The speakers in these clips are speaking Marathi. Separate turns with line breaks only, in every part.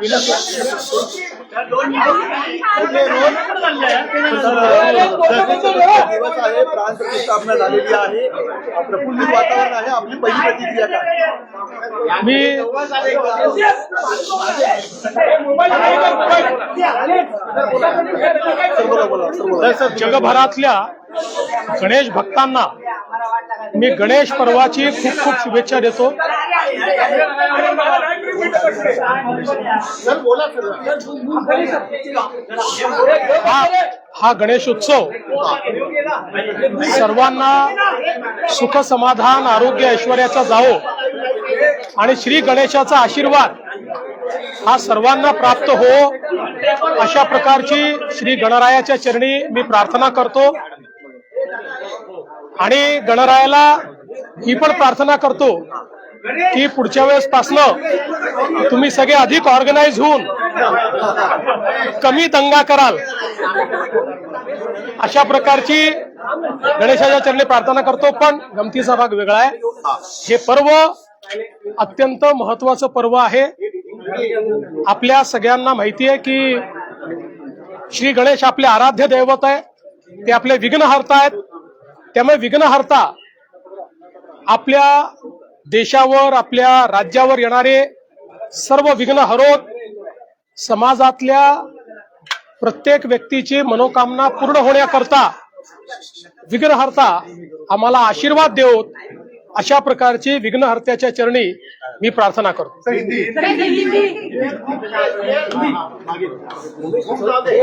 বিনা दिवस आहे प्राण प्रतिष्ठापना झालेली आहे प्रफुल्लित वातावरण आहे आपली पहिली प्रतिक्रिया काय
मी जगभरातल्या गणेश भक्तांना मी गणेश पर्वाची खूप खूप शुभेच्छा देतो. हा हा गणेशोत्सव. सर्वांना सुख समाधान आरोग्य ऐश्वर्याचा जावो आणि श्री गणेशाचा आशीर्वाद हा सर्वांना प्राप्त हो. अशा प्रकारची श्री गणरायाच्या चरणी मी प्रार्थना करतो. आणि गणरायाला ही पण प्रार्थना करतो. की पुढच्या वेळेस पासनं तुम्ही सगळे अधिक ऑर्गनाइज होऊन कमी दंगा कराल. अशा प्रकारची गणेशाच्या चरणी प्रार्थना करतो पण गमतीचा भाग वेगळा आहे. हे पर्व अत्यंत महत्वाचं पर्व आहे. आपल्या सगळ्यांना माहिती आहे की श्री गणेश आपले आराध्य दैवत आहे ते आपले विघ्नहर्ता आहेत. त्यामुळे विघ्नहर्ता आपल्या देशावर आपल्या राज्यावर येणारे सर्व विघ्न हरोत समाजातल्या प्रत्येक व्यक्तीची मनोकामना पूर्ण होण्याकरता विघ्नहर्ता आम्हाला आशीर्वाद देवत अशा प्रकारची विघ्नहर्त्याच्या चरणी मी प्रार्थना करतो.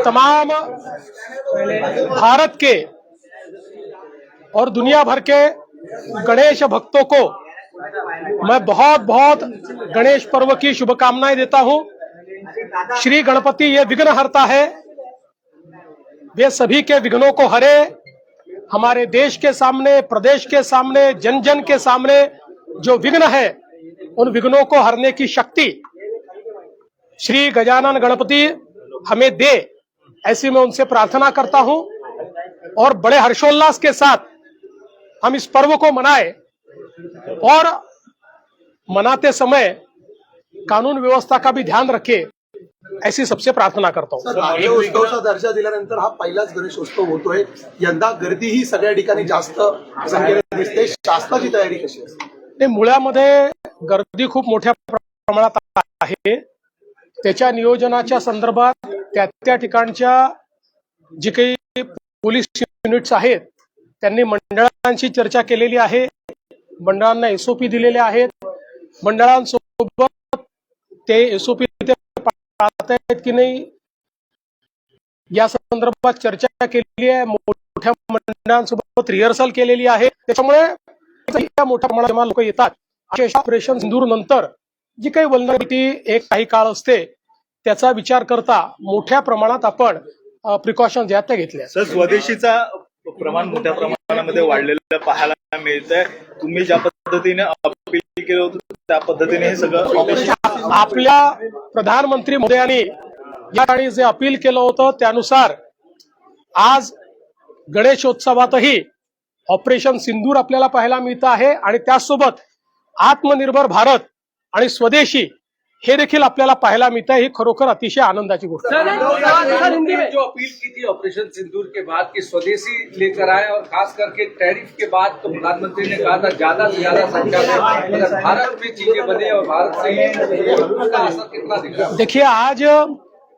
तमाम भारत के और दुनिया भर के गणेश भक्तों को मैं बहुत बहुत गणेश पर्व की शुभकामनाएँ देता हूँ। श्री गणपति, ये विघ्न हरता है। वे सभी के विघ्नों को हरे। हमारे देश के सामने, प्रदेश के सामने जन जन के सामने जो विघ्न है, उन विघ्नों को हरने की शक्ति श्री गजानन गणपति हमें दे, ऐसी मैं उनसे प्रार्थना करता हूँ। और बड़े हर्षोल्लास के साथ हम इस पर्व को मनाए। और मनाते समय कानून व्यवस्था का भी ध्यान रखे ऐसी सबसे प्रार्थना करता हूं।
उत्सवाचा दर्जा दिल्यानंतर हा पहिलाच गणेशोत्सव होतोय. यंदा गर्दी ही सगळ्या ठिकाणी जास्त दिसते. शासनाची तयारी कशी असते
मुळामध्ये गर्दी खूप मोठ्या प्रमाणात आहे. त्याच्या नियोजनाच्या संदर्भात त्या त्या ठिकाणच्या जी काही पोलीस युनिट्स आहेत त्यांनी मंडळांशी चर्चा केलेली आहे. मंडळांना एसओपी दिलेले आहेत. मंडळांसोबत ते एसओपी ते पाळत आहेत की नाही या संदर्भात चर्चा केलेली आहे. मोठ्या मंडळांसोबत रिहर्सल केलेली आहे. त्याच्यामुळे मोठ्या प्रमाणात लोक येतात. ऑपरेशन सिंधूर नंतर जी काही वल्नरिटी एक काही काळ असते त्याचा विचार करता मोठ्या प्रमाणात आपण प्रिकॉशन ज्या त्या घेतल्या.
सर स्वदेशीचा प्रमाण मोठ्या प्रमाणामध्ये वाढलेलं पाहायला मिळतंय. तुम्ही ज्या पद्धतीने अपील केलं होतं त्या पद्धतीने हे सगळं म्हणजे
आपल्या प्रधानमंत्री मोदयांनी या ठिकाणी जे अपील केलं होतं त्यानुसार आज गणेशोत्सवातही ऑपरेशन सिंदूर आपल्याला पाहायला मिळतं आहे. आणि त्याचसोबत आत्मनिर्भर भारत आणि स्वदेशी हे देखील आपल्याला पाहायला मिळतं ही खरोखर अतिशय आनंदाची गोष्ट
जो अपील की थी ऑपरेशन सिंदूर के बाद कि स्वदेशी लेकर आए और खास करके टैरिफ के बाद तो प्रधानमंत्री ने कहा था ज़्यादा से ज़्यादा संख्या में भारत में चीज़ें बने और भारत से ही उसका असर कितना दिख रहा
देखिए आज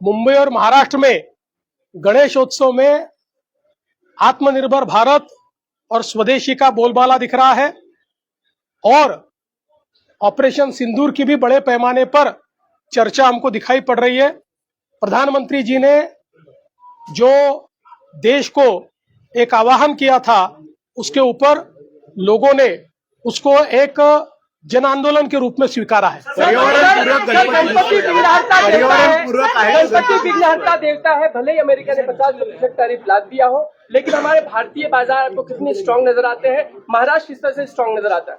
मुंबई और महाराष्ट्र में गणेशोत्सव में आत्मनिर्भर भारत और स्वदेशी का बोलबाला दिख रहा है और ऑपरेशन सिंदूर की भी बड़े पैमाने पर चर्चा हमको दिखाई पड़ रही है। प्रधानमंत्री जी ने जो देश को एक आवाहन किया था उसके ऊपर लोगों ने उसको एक जन आंदोलन के रूप में स्वीकारा है।
गणपति विघ्नहर्ता देवता है। देवता है। भले ही अमेरिका ने पचास प्रतिशत टैरिफ लाद दिया हो लेकिन हमारे भारतीय बाज़ार आपको कितने स्ट्रांग नज़र आते हैं? महाराष्ट्र किस तरह से स्ट्रांग नज़र आता है।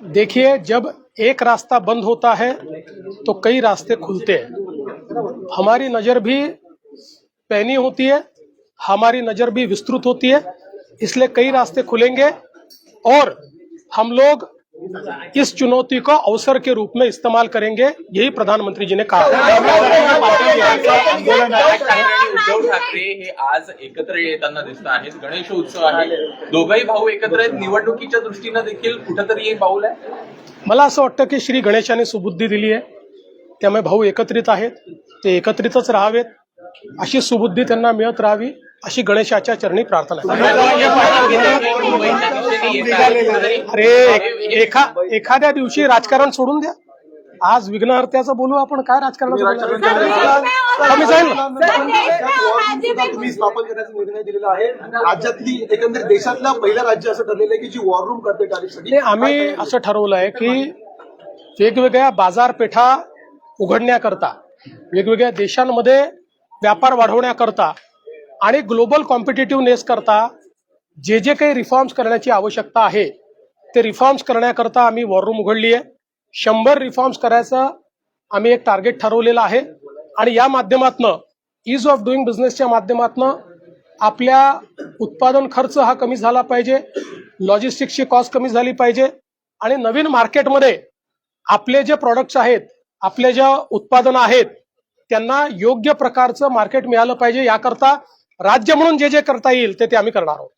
देखिए, जब एक रास्ता बंद होता है तो कई रास्ते खुलते हैं। हमारी नज़र भी पैनी होती है, हमारी नज़र भी विस्तृत होती है, इसलिए कई रास्ते खुलेंगे और हम लोग इस चुनौती को अवसर के रूप में इस्तेमाल करेंगे यही प्रधानमंत्री जी ने कहा।
उद्धव ठाकरे हे आज एकत्र येताना दिसत आहेत. गणेश उत्सव आहे. दोघंही भाऊ एकत्र आहेत. निवडणुकीच्या दृष्टीनं देखील कुठंतरी एक पाऊल आहे?
मला असं वाटतं की श्री गणेशाने सुबुद्धी दिली आहे. त्यामुळे भाऊ एकत्रित आहेत. ते एकत्रितच राहावेत. अशी सुबुद्धी त्यांना मिळत राहावी. अशी गणेशाच्या चरणी प्रार्थना आहे अरे एखा एखाद्या दिवशी राजकारण सोडून द्या आज विघ्नहर्त्याचं बोलू आपण काय राजकारणाचं बोलू? कमी जाईल
स्थापन करण्याचा निर्णय दिलेला आहे राज्यातली एकंदरीत देशातलं पहिलं राज्य असं ठरलेलं आहे की जी वॉर रूम करते
आम्ही असं ठरवलं आहे की वेगवेगळ्या बाजारपेठा उघडण्याकरता वेगवेगळ्या देशांमध्ये व्यापार वाढवण्याकरता आणि ग्लोबल कॉम्पिटेटिव्हनेस करता जे जे काही रिफॉर्म्स करण्याची आवश्यकता आहे ते रिफॉर्म्स करण्याकरता आम्ही वॉररूम उघडली आहे. शंभर रिफॉर्म्स करायचं आम्ही एक टार्गेट ठरवलेलं आहे आणि या माध्यमातनं इज ऑफ डुईंग बिझनेसच्या माध्यमातनं आपल्या उत्पादन खर्च हा कमी झाला पाहिजे लॉजिस्टिक्सची कॉस्ट कमी झाली पाहिजे आणि नवीन मार्केटमध्ये आपले जे प्रॉडक्ट्स आहेत आपले ज्या उत्पादनं आहेत त्यांना योग्य प्रकारचं मार्केट मिळालं पाहिजे याकरता राज्य म्हणून जे जे करता येईल ते ते आम्ही करणार आहोत.